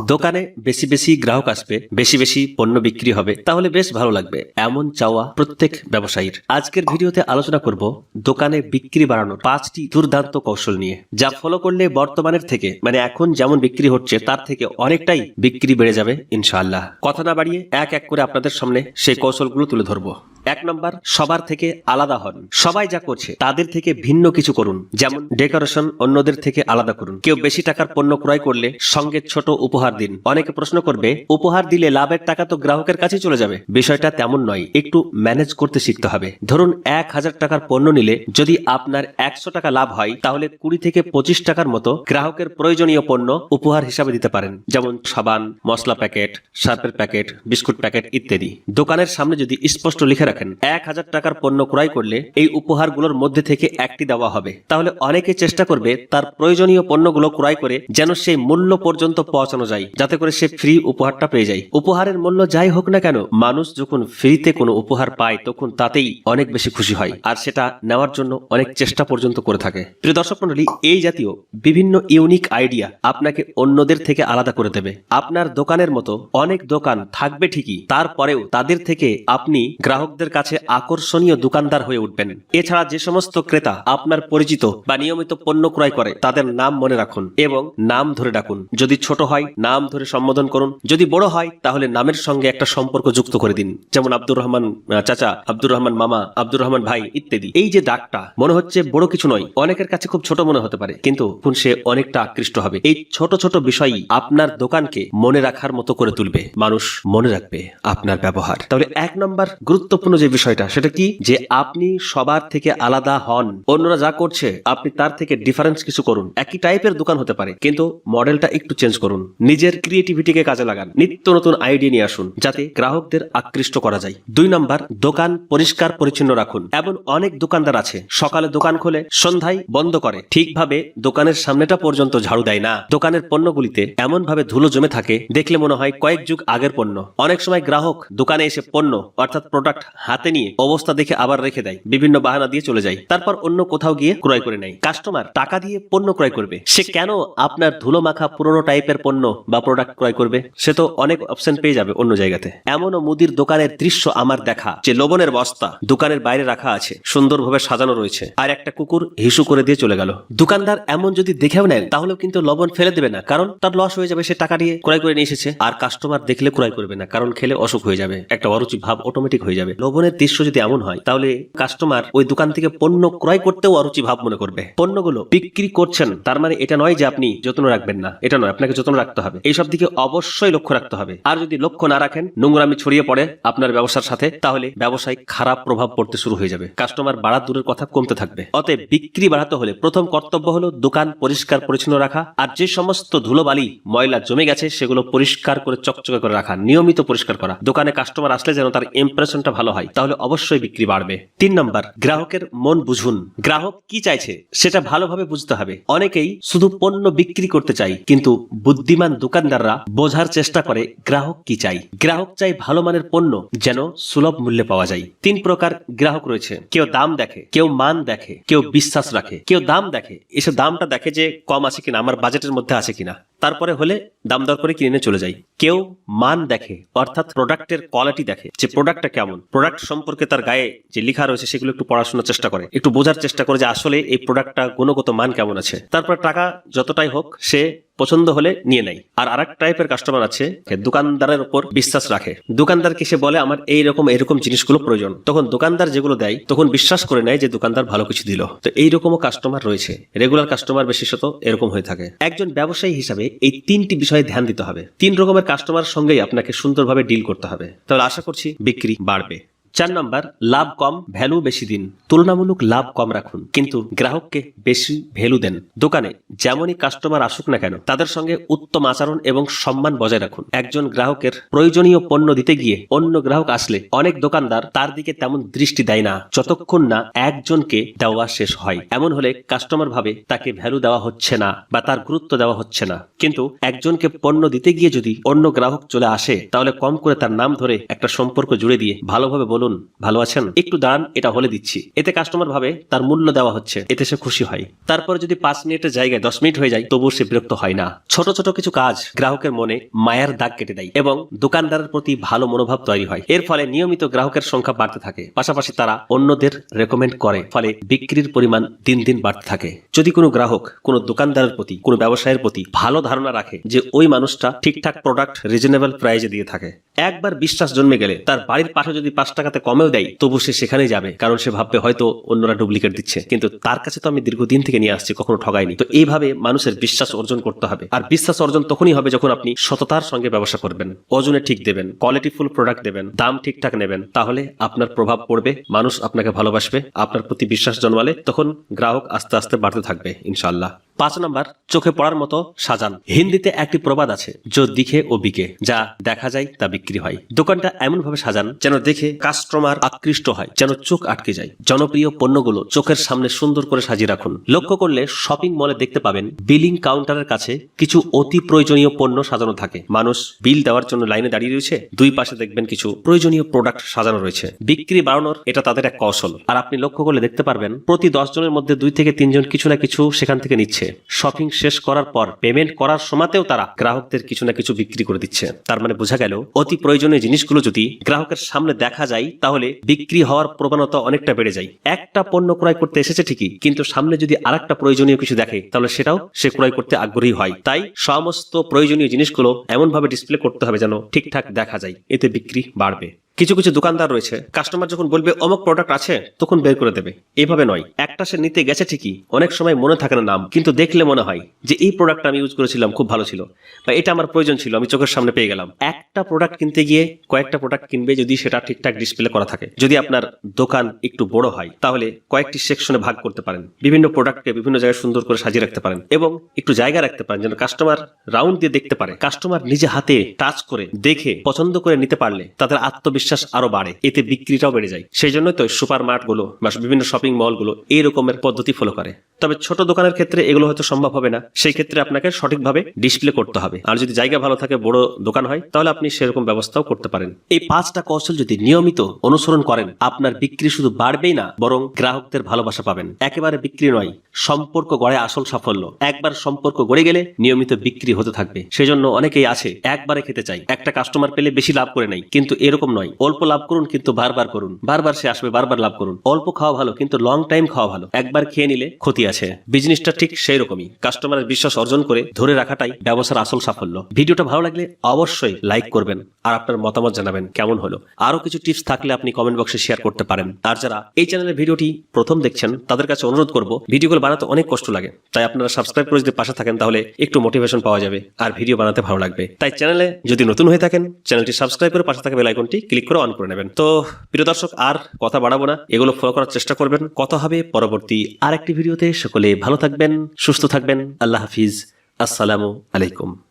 দোকানে বেশি বেশি গ্রাহক আসবে, বেশি বেশি পণ্য বিক্রি হবে, তাহলে বেশ ভালো লাগবে। এমন চাওয়া প্রত্যেক ব্যবসায়ীর। আজকের ভিডিওতে আলোচনা করব দোকানে বিক্রি বাড়ানোর পাঁচটি দুর্দান্ত কৌশল নিয়ে, যা ফলো করলে বর্তমানের থেকে মানে এখন যেমন বিক্রি হচ্ছে, তার থেকে অনেকটাই বিক্রি বেড়ে যাবে, ইনশাআল্লাহ। কথা না বাড়িয়ে এক এক করে আপনাদের সামনে সেই কৌশলগুলো তুলে ধরবো। এক নম্বর, সবার থেকে আলাদা হন। সবাই যা করছে, তাদের থেকে ভিন্ন কিছু করুন। যেমন ডেকোরেশন অন্যদের থেকে আলাদা করুন। কেউ বেশি টাকার পণ্য ক্রয় করলে সঙ্গে ছোট উপহার দিন। অনেকে প্রশ্ন করবে, উপহার দিলে লাভের টাকা তো গ্রাহকের কাছে চলে যাবে। বিষয়টা তেমন নয়, একটু ম্যানেজ করতে শিখতে হবে। ধরুন, এক হাজার টাকার পণ্য নিলে যদি আপনার একশো টাকা লাভ হয়, তাহলে কুড়ি থেকে পঁচিশ টাকার মতো গ্রাহকের প্রয়োজনীয় পণ্য উপহার হিসাবে দিতে পারেন। যেমন সাবান, মশলা প্যাকেট সার্পের প্যাকেট, বিস্কুট প্যাকেট ইত্যাদি। দোকানের সামনে যদি স্পষ্ট লিখে রাখেন। এক হাজার টাকার পণ্য ক্রয় করলে এই উপহারগুলোর মধ্যে থেকে একটি দেওয়া হবে। তাহলে অনেকে চেষ্টা করবে তার প্রয়োজনীয় পণ্যগুলো ক্রয় করে যেন সেই মূল্য পর্যন্ত পৌঁছানো যায়, যাতে করে সে ফ্রি উপহারটা পেয়ে যায়। উপহারের মূল্য যাই হোক না কেন, মানুষ যখন ফ্রিতে কোনো উপহার পায়, তখন তাতেই অনেক বেশি খুশি হয় আর সেটা নেওয়ার জন্য অনেক চেষ্টা পর্যন্ত করে থাকে। প্রিয় দর্শক মন্ডলী এই জাতীয় বিভিন্ন ইউনিক আইডিয়া আপনাকে অন্যদের থেকে আলাদা করে দেবে। আপনার দোকানের মতো অনেক দোকান থাকবে ঠিকই, তারপরেও তাদের থেকে আপনি গ্রাহকদের কাছে আকর্ষণীয় দোকানদার হয়ে উঠবেন। এছাড়া যে সমস্ত ক্রেতা আপনার পরিচিত বা নিয়মিত পণ্য ক্রয় করে, তাদের নাম মনে রাখুন এবং নাম ধরে ডাকুন। যদি ছোট হয়, নাম ধরে সম্বোধন করুন। যদি বড় হয়, তাহলে নামের সঙ্গে একটা সম্পর্ক যুক্ত করে দিন। যেমন আব্দুর রহমান চাচা, আব্দুর রহমান মামা, আব্দুর রহমান ভাই ইত্যাদি। এই যে ডাকটা মনে হচ্ছে বড় কিছু নয়। অনেকের কাছে খুব ছোট মনে হতে পারে, কিন্তু সে অনেকটা আকৃষ্ট হবে। এই ছোট ছোট বিষয়ই আপনার দোকানকে মনে রাখার মতো করে তুলবে। মানুষ মনে রাখবে আপনার ব্যবহার। তাহলে এক নম্বর গুরুত্বপূর্ণ যে বিষয়টা, সেটা কি? যে আপনি সবার থেকে আলাদা হন। অন্যরা যা করছে, আপনি তার থেকে ডিফারেন্স কিছু করুন। একই টাইপের দোকান হতে পারে, কিন্তু মডেলটা একটু চেঞ্জ করুন। নিজের ক্রিয়েটিভিটিকে কাজে লাগান। নিত্য নতুন আইডিয়া নিয়ে আসুন, যাতে গ্রাহকদের আকৃষ্ট করা যায়। দুই নাম্বার, দোকান পরিষ্কার পরিচ্ছন্ন রাখুন। এমন অনেক দোকানদার আছে, সকালে দোকান খোলে, সন্ধ্যায় বন্ধ করে। ঠিকভাবে দোকানের সামনেটা পর্যন্ত ঝাড়ু দেয় না। দোকানের পণ্যগুলিতে এমন ভাবে ধুলো জমে থাকে, দেখলে মনে হয় কয়েক যুগ আগের পণ্য। অনেক সময় গ্রাহক দোকানে এসে পণ্য, অর্থাৎ প্রোডাক্ট হাতে নিয়ে অবস্থা দেখে আবার রেখে দেয়, বিভিন্ন বাহানা দিয়ে চলে যায়। তারপর অন্য কোথাও গিয়ে ক্রয় করে নেয়। কাস্টমার টাকা দিয়ে পণ্য ক্রয় করবে। সে কেন আপনার ধুলো মাখা পুরনো টাইপের পণ্য বা প্রোডাক্ট ক্রয় করবে? সে তো অনেক অপশন পেয়ে যাবে অন্য জায়গাতে। এমনও মুদির দোকানের দৃশ্য আমার দেখা, যে লবণের বস্তা দোকানের বাইরে রাখা আছে, সুন্দরভাবে সাজানো রয়েছে। আর একটা কুকুর হিসু করে দিয়ে চলে গেল। দোকানদার এমন যদি দেখেও নেন, তাহলেও কিন্তু লবণ ফেলে দেবে না, কারণ তার লস হয়ে যাবে সে টাকা দিয়ে ক্রয় করে নিয়ে এসেছে। আর কাস্টমার দেখলে ক্রয় করবে না, কারণ খেলে অসুখ হয়ে যাবে। একটা অরুচি ভাব অটোমেটিক হয়ে যাবে। লবণের দৃশ্য যদি এমন হয়, তাহলে কাস্টমার ওই দোকান থেকে পণ্য ক্রয় করতেও অরুচি ভাব মনে করবে। পণ্যগুলো বিক্রি করছেন, তার মানে এটা নয় যে আপনি যত্ন রাখবেন না। এটা নয়, আপনাকে যত্ন রাখতে হবে। এইসব দিকে অবশ্যই লক্ষ্য রাখতে হবে। আর যদি লক্ষ্য না রাখেন, নোংরামি ছড়িয়ে পড়ে আপনার ব্যবসার সাথে, তাহলে ব্যবসায় খারাপ প্রভাব পড়তে শুরু হয়ে যাবে। কাস্টমার বাড়ার দূরের কথা কমতে থাকবে। অতএব বিক্রি বাড়াতে হলে প্রথম কর্তব্য হলো দোকান পরিষ্কার পরিচ্ছন্ন রাখা, আর যে সমস্ত ধুলোবালি, ময়লা জমে গেছে, সেগুলো পরিষ্কার করে চকচকে করে রাখা, নিয়মিত পরিষ্কার করা। দোকানে কাস্টমার আসলে যেন তার ইমপ্রেশনটা ভালো হয়। তাহলে অবশ্যই বিক্রি বাড়বে। তিন নম্বর, গ্রাহকের মন বুঝুন। গ্রাহক কি চাইছে, সেটা ভালোভাবে বুঝতে হবে। অনেকেই শুধু পণ্য বিক্রি করতে চাই কিন্তু বুদ্ধিমান দোকানদাররা বোঝার চেষ্টা করে গ্রাহক কি চাই গ্রাহক চাই ভালো মানের পণ্য যেন সুলভ মূল্যে পাওয়া যায়। তিন প্রকার গ্রাহক রয়েছে। কেউ দাম দেখে, কেউ মান দেখে, কেউ বিশ্বাস রাখে, কেউ দাম দেখে। এসে দামটা দেখে যে কম আছে কিনা, আমার বাজেটের মধ্যে আছে কিনা। তারপরে হলে দাম দর করে কিনে চলে যাই। কেউ মান দেখে, অর্থাৎ প্রোডাক্টের কোয়ালিটি দেখে যে প্রোডাক্টটা কেমন। প্রোডাক্ট সম্পর্কে তার গায়ে যে লেখা রয়েছে সেগুলো একটু পড়াশোনার চেষ্টা করে। একটু বোঝার চেষ্টা করে যে আসলে এই প্রোডাক্টটা গুণগত মান কেমন আছে। তারপর টাকা যতটাই হোক সে পছন্দ হলে নিয়ে নেয় আর আরেক টাইপের কাস্টমার আছে দোকানদারের উপর বিশ্বাস রাখে। দোকানদারকে সে বলে, আমার এই রকম, এরকম জিনিসগুলো প্রয়োজন। তখন দোকানদার যেগুলো দেয়, তখন বিশ্বাস করে নেয় যে দোকানদার ভালো কিছু দিল। তো এইরকমও কাস্টমার রয়েছে। রেগুলার কাস্টমার বিশেষত এরকম হয়ে থাকে। একজন ব্যবসায়ী হিসাবে এই তিনটি বিষয়ে ধ্যান দিতে হবে। তিন রকমের কাস্টমার সঙ্গেই আপনাকে সুন্দরভাবে ডিল করতে হবে। তাহলে আশা করছি বিক্রি বাড়বে। চার নম্বর, লাভ কম ভ্যালু বেশি দিন। তুলনামূলক লাভ কম রাখুন। কিন্তু গ্রাহককে বেশি ভ্যালু দেন। দোকানে যেমনই কাস্টমার আসুক না কেন, তাদের সঙ্গে উত্তম আচরণ এবং সম্মান বজায় রাখুন। একজন গ্রাহকের প্রয়োজনীয় পণ্য দিতে গিয়ে অন্য গ্রাহক আসলে অনেক দোকানদার তার দিকে তেমন দৃষ্টি দেয় না। যতক্ষণ না একজনকে দেওয়া শেষ হয়। এমন হলে কাস্টমার ভাবে তাকে ভ্যালু দেওয়া হচ্ছে না বা তার গুরুত্ব দেওয়া হচ্ছে না। কিন্তু একজনকে পণ্য দিতে গিয়ে যদি অন্য গ্রাহক চলে আসে, তাহলে কম করে তার নাম ধরে একটা সম্পর্ক জুড়ে দিয়ে ভালোভাবে বলুন বলুন, ভালো আছেন? একটু দাঁড়ান, এটা হলে দিচ্ছি। এতে কাস্টমার ভাবে তার মূল্য দেওয়া হচ্ছে, এতে সে খুশি হয়। তারপরে যদি পাঁচ মিনিটের জায়গায় দশ মিনিট হয়ে যায়, তবুও সে বিরক্ত হয় না। ছোট ছোট কিছু কাজ গ্রাহকের মনে মায়ার দাগ কেটে দেয় এবং দোকানদারের প্রতি ভালো মনোভাব তৈরি হয়। এর ফলে নিয়মিত গ্রাহকের সংখ্যা বাড়তে থাকে। পাশাপাশি তারা অন্যদের রেকমেন্ড করে, ফলে বিক্রির পরিমাণ দিন দিন বাড়তে থাকে। যদি কোনো গ্রাহক কোনো দোকানদারের প্রতি, কোনো ব্যবসায়ের প্রতি ভালো ধারণা রাখে যে ওই মানুষটা ঠিকঠাক প্রোডাক্ট রিজনেবল প্রাইজে দিয়ে থাকে, একবার বিশ্বাস জন্মে গেলে তার বাড়ির পাশে যদি পাঁচ টাকাতে কমেও দেয়, তবু সে সেখানেই যাবে, কারণ সে ভাববে হয়তো অন্যরা ডুপ্লিকেট দিচ্ছে। কিন্তু তার কাছে তো আমি দীর্ঘদিন থেকে নিয়ে আসছি, কখনো ঠগাইনি। তো এইভাবে মানুষের বিশ্বাস অর্জন করতে হবে। আর বিশ্বাস অর্জন তখনই হবে যখন আপনি সততার সঙ্গে ব্যবসা করবেন, ওজনে ঠিক দেবেন কোয়ালিটিফুল প্রোডাক্ট দেবেন, দাম ঠিকঠাক নেবেন, তাহলে আপনার প্রভাব পড়বে, মানুষ আপনাকে ভালোবাসবে, আপনার প্রতি বিশ্বাস জন্মালে তখন গ্রাহক আস্তে আস্তে বাড়তে থাকবে, ইনশাআল্লাহ। পাঁচ নম্বর, চোখে পড়ার মতো সাজান। হিন্দিতে একটি প্রবাদ আছে যো দিখে ও বিকে যা দেখা যায়, তা বিক্রি হয়। দোকানটা এমন ভাবে সাজান, যেন দেখে কাস্টমার আকৃষ্ট হয়, যেন চোখ আটকে যায়। জনপ্রিয় পণ্যগুলো চোখের সামনে সুন্দর করে সাজিয়ে রাখুন। লক্ষ্য করলে শপিং মলে দেখতে পাবেন, বিলিং কাউন্টারের কাছে কিছু অতি প্রয়োজনীয় পণ্য সাজানো থাকে। মানুষ বিল দেওয়ার জন্য লাইনে দাঁড়িয়ে রয়েছে, দুই পাশে দেখবেন কিছু প্রয়োজনীয় প্রোডাক্ট সাজানো রয়েছে। বিক্রি বাড়ানোর এটা তাদের এক কৌশল। আর আপনি লক্ষ্য করলে দেখতে পারবেন, প্রতি দশ জনের মধ্যে দুই থেকে তিনজন কিছু না কিছু সেখান থেকে নিচ্ছে। শপিং শেষ করার পর পেমেন্ট করার সময়তেও তারা গ্রাহকদের কিছু না কিছু বিক্রি করে দিচ্ছে। তার মানে বোঝা গেল, অতি প্রয়োজনীয় জিনিসগুলো যদি গ্রাহকের সামনে দেখা যায়, তাহলে বিক্রি হওয়ার প্রবণতা অনেকটা বেড়ে যায়। একটা পণ্য ক্রয় করতে এসেছে ঠিকই, কিন্তু সামনে যদি আরেকটা প্রয়োজনীয় কিছু দেখে, তাহলে সেটাও সে ক্রয় করতে আগ্রহী হয়। তাই সমস্ত প্রয়োজনীয় জিনিসগুলো এমনভাবে ডিসপ্লে করতে হবে যেন ঠিকঠাক দেখা যায়, এতে বিক্রি বাড়বে। কিছু কিছু দোকানদার রয়েছে। কাস্টমার যখন বলবে, অমুক প্রোডাক্ট আছে, তখন বের করে দেবে। এইভাবে নয়। একটা সে নিতে গেছে ঠিকই। অনেক সময় মনে থাকে না নাম, কিন্তু দেখলে মনে হয় যে এই প্রোডাক্টটা আমি ইউজ করেছিলাম, খুব ভালো ছিল। বা এটা আমার প্রয়োজন ছিল, আমি চোখের সামনে পেয়ে গেলাম। একটা প্রোডাক্ট কিনতে গিয়ে কয়েকটা প্রোডাক্ট কিনবে যদি সেটা ঠিকঠাক ডিসপ্লে করা থাকে। যদি আপনার দোকান একটু বড় হয়, তাহলে কয়েকটি সেকশনে ভাগ করতে পারেন। বিভিন্ন প্রোডাক্টকে বিভিন্ন জায়গায় সুন্দর করে সাজিয়ে রাখতে পারেন এবং একটু জায়গা রাখতে পারেন যেন কাস্টমার রাউন্ড দিয়ে দেখতে পারে। কাস্টমার নিজে হাতে টাচ করে দেখে, পছন্দ করে নিতে পারলে তাদের আত্মবিশ্বাস আরও বাড়ে, এতে বিক্রিটাও বেড়ে যায়। সেই জন্য তো সুপার মার্টগুলো বা বিভিন্ন শপিং মলগুলো এই রকমের পদ্ধতি ফলো করে। তবে ছোট দোকানের ক্ষেত্রে এগুলো হয়তো সম্ভব হবে না। সেই ক্ষেত্রে আপনাকে সঠিকভাবে ডিসপ্লে করতে হবে। আর যদি জায়গা ভালো থাকে, বড় দোকান হয়, তাহলে আপনি সেরকম ব্যবস্থাও করতে পারেন। এই পাঁচটা কৌশল যদি নিয়মিত অনুসরণ করেন, আপনার বিক্রি শুধু বাড়বেই না, বরং গ্রাহকদের ভালোবাসা পাবেন। একেবারে বিক্রি নয়, সম্পর্ক গড়ে আসল সাফল্য। একবার সম্পর্ক গড়ে গেলে নিয়মিত বিক্রি হতে থাকবে। সেজন্য অনেকেই আছে, একবারে খেতে চাই, একটা কাস্টমার পেলে বেশি লাভ করে নাই। কিন্তু এরকম নয় অল্প লাভ করুন, কিন্তু বারবার করুন। বারবার সে আসবে, বারবার লাভ করুন। অল্প খাওয়া ভালো, কিন্তু লং টাইম খাওয়া ভালো। একবার খেয়ে নিলে ক্ষতি আছে। বিজনেসটা ঠিক সেই রকমই কাস্টমারের বিশ্বাস অর্জন করে ধরে রাখাটাই ব্যবসার আসল সাফল্য। ভিডিওটা ভালো লাগলে অবশ্যই লাইক করবেন আর আপনার মতামত জানাবেন কেমন হলো। আরও কিছু টিপস থাকলে আপনি কমেন্ট বক্সে শেয়ার করতে পারেন। আর যারা এই চ্যানেলের ভিডিওটি প্রথম দেখছেন, তাদের কাছে অনুরোধ করব, ভিডিওগুলো বানাতে অনেক কষ্ট লাগে। তাই আপনারা সাবস্ক্রাইব করে যদি পাশে থাকেন, তাহলে একটু মোটিভেশন পাওয়া যাবে আর ভিডিও বানাতে ভালো লাগবে। তাই চ্যানেলে যদি নতুন হয়ে থাকেন চ্যানেলটি সাবস্ক্রাইব করে পাশে থাকা বেল আইকনটি ক্লিক করে অন করে নেবেন। তো প্রিয় দর্শক, আর কথা বাড়াবো না, এগুলো ফলো করার চেষ্টা করবেন। কথা হবে পরবর্তী আরেকটি ভিডিওতে। সকলে ভালো থাকবেন, সুস্থ থাকবেন। আল্লাহ হাফিজ। আসসালামু আলাইকুম।